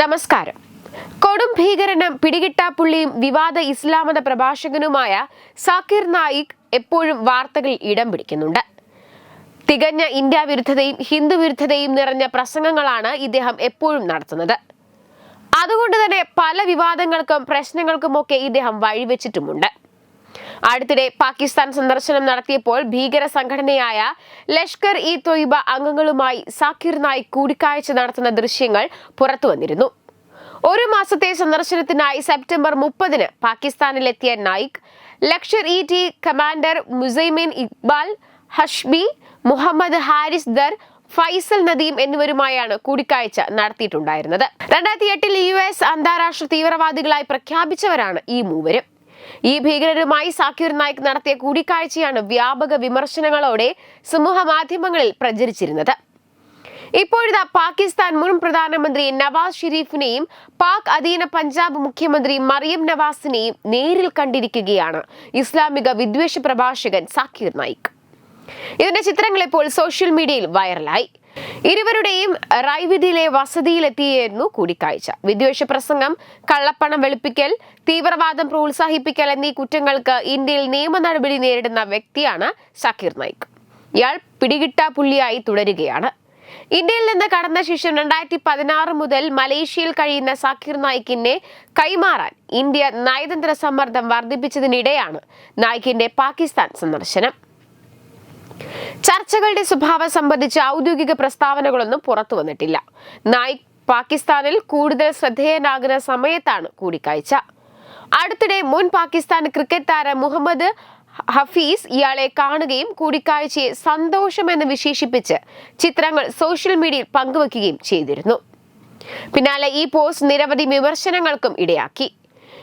നമസ്കാരം. കൊടും ഭീകരനും പിടികിട്ടാപ്പുള്ളിയും വിവാദ ഇസ്ലാമത പ്രഭാഷകനുമായ സാക്കിർ നായിക് എപ്പോഴും വാർത്തകളിൽ ഇടം പിടിക്കുന്നുണ്ട്. തികഞ്ഞ ഇന്ത്യ വിരുദ്ധതയും ഹിന്ദു വിരുദ്ധതയും നിറഞ്ഞ പ്രസംഗങ്ങളാണ് ഇദ്ദേഹം എപ്പോഴും നടത്തുന്നത്. അതുകൊണ്ട് തന്നെ പല വിവാദങ്ങൾക്കും പ്രശ്നങ്ങൾക്കുമൊക്കെ ഇദ്ദേഹം വഴിവെച്ചിട്ടുമുണ്ട്. അടുത്തിടെ പാകിസ്ഥാൻ സന്ദർശനം നടത്തിയപ്പോൾ ഭീകര സംഘടനയായ ലഷ്കർ ഇ തൊയ്ബ അംഗങ്ങളുമായി സാക്കിർ നായിക് കൂടിക്കാഴ്ച നടത്തുന്ന ദൃശ്യങ്ങൾ പുറത്തുവന്നിരുന്നു ഒരു മാസത്തെ സന്ദർശനത്തിനായി സെപ്റ്റംബർ മുപ്പതിന് പാകിസ്ഥാനിലെത്തിയ Naik Lashkar E T commander Musaimin Iqbal Hashbi Muhammad Haris Dar Faisal Nadeem എന്നിവരുമായാണ് കൂടിക്കാഴ്ച നടത്തിയിട്ടുണ്ടായിരുന്നത്. രണ്ടായിരത്തി എട്ടിൽ യു എസ് അന്താരാഷ്ട്ര തീവ്രവാദികളായി പ്രഖ്യാപിച്ചവരാണ് ഈ മൂവരും. ഈ ഭീകരരുമായി സാക്കിർ നായിക് നടത്തിയ കൂടിക്കാഴ്ചയാണ് വ്യാപക വിമർശനങ്ങളോടെ സമൂഹ മാധ്യമങ്ങളിൽ പ്രചരിച്ചിരുന്നത്. ഇപ്പോഴത്തെ പാകിസ്ഥാൻ മുൻ പ്രധാനമന്ത്രി നവാസ് ഷെരീഫിനെയും പാക് അധീന പഞ്ചാബ് മുഖ്യമന്ത്രി മറിയം നവാസിനെയും നേരിൽ കണ്ടിരിക്കുകയാണ് ഇസ്ലാമിക വിദ്വേഷ പ്രഭാഷകൻ സാക്കീർ നായിക്. ഇതിന്റെ ചിത്രങ്ങൾ ഇപ്പോൾ സോഷ്യൽ മീഡിയയിൽ വൈറലായി. ഇരുവരുടെയും റായ്വിധിയിലെ വസതിയിലെത്തിയായിരുന്നു കൂടിക്കാഴ്ച. വിദ്വേഷ പ്രസംഗം കള്ളപ്പണം വെളുപ്പിക്കൽ തീവ്രവാദം പ്രോത്സാഹിപ്പിക്കൽ എന്നീ കുറ്റങ്ങൾക്ക് ഇന്ത്യയിൽ നിയമ നടപടി നേരിടുന്ന വ്യക്തിയാണ് സക്കീർ നായിക്. ഇയാൾ പിടികിട്ടാ പുള്ളിയായി തുടരുകയാണ്. ഇന്ത്യയിൽ നിന്ന് കടന്ന ശേഷം രണ്ടായിരത്തി പതിനാറ് മുതൽ മലേഷ്യയിൽ കഴിയുന്ന സാക്കിർ നായിക്കിനെ കൈമാറാൻ ഇന്ത്യ നയതന്ത്ര സമ്മർദ്ദം വർദ്ധിപ്പിച്ചതിനിടെയാണ് നായിക്കിന്റെ പാകിസ്ഥാൻ സന്ദർശനം. ചർച്ചകളുടെ സ്വഭാവം സംബന്ധിച്ച് ഔദ്യോഗിക പ്രസ്താവനകളൊന്നും പുറത്തു വന്നിട്ടില്ല നായിക് പാകിസ്ഥാനിൽ കൂടുതൽ ശ്രദ്ധേയനാകുന്ന സമയത്താണ് കൂടിക്കാഴ്ച. അടുത്തിടെ മുൻ പാകിസ്ഥാൻ ക്രിക്കറ്റ് താരം മുഹമ്മദ് ഹഫീസ് ഇയാളെ കാണുകയും കൂടിക്കാഴ്ചയെ സന്തോഷമെന്ന് വിശേഷിപ്പിച്ച് ചിത്രങ്ങൾ സോഷ്യൽ മീഡിയയിൽ പങ്കുവെക്കുകയും ചെയ്തിരുന്നു. പിന്നാലെ ഈ പോസ്റ്റ് നിരവധി വിമർശനങ്ങൾക്കും ഇടയാക്കി.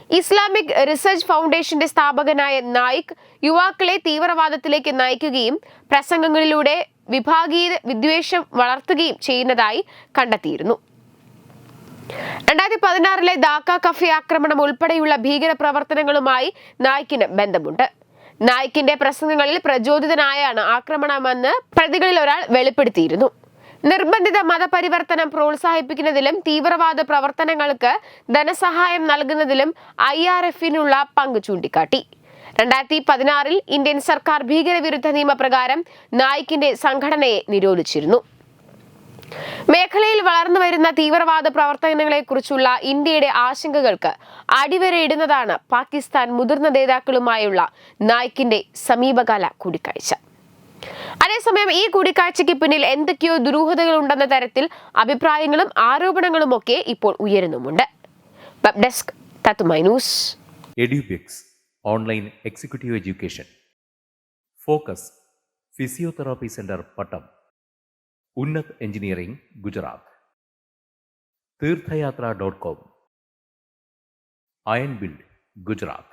ഇസ്ലാമിക് റിസർച്ച് ഫൗണ്ടേഷന്റെ സ്ഥാപകനായ നായിക് യുവാക്കളെ തീവ്രവാദത്തിലേക്ക് നയിക്കുകയും പ്രസംഗങ്ങളിലൂടെ വിഭാഗീയ വിദ്വേഷം വളർത്തുകയും ചെയ്യുന്നതായി കണ്ടെത്തിയിരുന്നു. രണ്ടായിരത്തി പതിനാറിലെ ദാക്ക കഫി ആക്രമണം ഉൾപ്പെടെയുള്ള ഭീകര പ്രവർത്തനങ്ങളുമായി നായിക്കിന് ബന്ധമുണ്ട്. നായിക്കിന്റെ പ്രസംഗങ്ങളിൽ പ്രചോദിതനായാണ് ആക്രമണമെന്ന് പ്രതികളിൽ ഒരാൾ വെളിപ്പെടുത്തിയിരുന്നു. നിർബന്ധിത മതപരിവർത്തനം പ്രോത്സാഹിപ്പിക്കുന്നതിലും തീവ്രവാദ പ്രവർത്തനങ്ങൾക്ക് ധനസഹായം നൽകുന്നതിലും ഐ ആർ എഫിനുള്ള പങ്ക് ചൂണ്ടിക്കാട്ടി. രണ്ടായിരത്തി പതിനാറിൽ ഇന്ത്യൻ സർക്കാർ ഭീകരവിരുദ്ധ നിയമപ്രകാരം നായിക്കിന്റെ സംഘടനയെ നിരോധിച്ചിരുന്നു. മേഖലയിൽ വളർന്നു വരുന്ന തീവ്രവാദ പ്രവർത്തനങ്ങളെക്കുറിച്ചുള്ള ഇന്ത്യയുടെ ആശങ്കകൾക്ക് അടിവരയിടുന്നതാണ് പാകിസ്ഥാൻ മുതിർന്ന നേതാക്കളുമായുള്ള നായിക്കിന്റെ സമീപകാല കൂടിക്കാഴ്ച. അതേസമയം ഈ കൂടിക്കാഴ്ചയ്ക്ക് പിന്നിൽ എന്തൊക്കെയോ ദുരൂഹതകൾ ഉണ്ടെന്ന തരത്തിൽ അഭിപ്രായങ്ങളും ആരോപണങ്ങളും ഒക്കെ ഇപ്പോൾ ഉയരുന്നുമുണ്ട്. Desk news. Online executive education. Focus physiotherapy centre Pattam. Unnat engineering Gujarat. Theerthayathra dot com. Iron build Gujarat.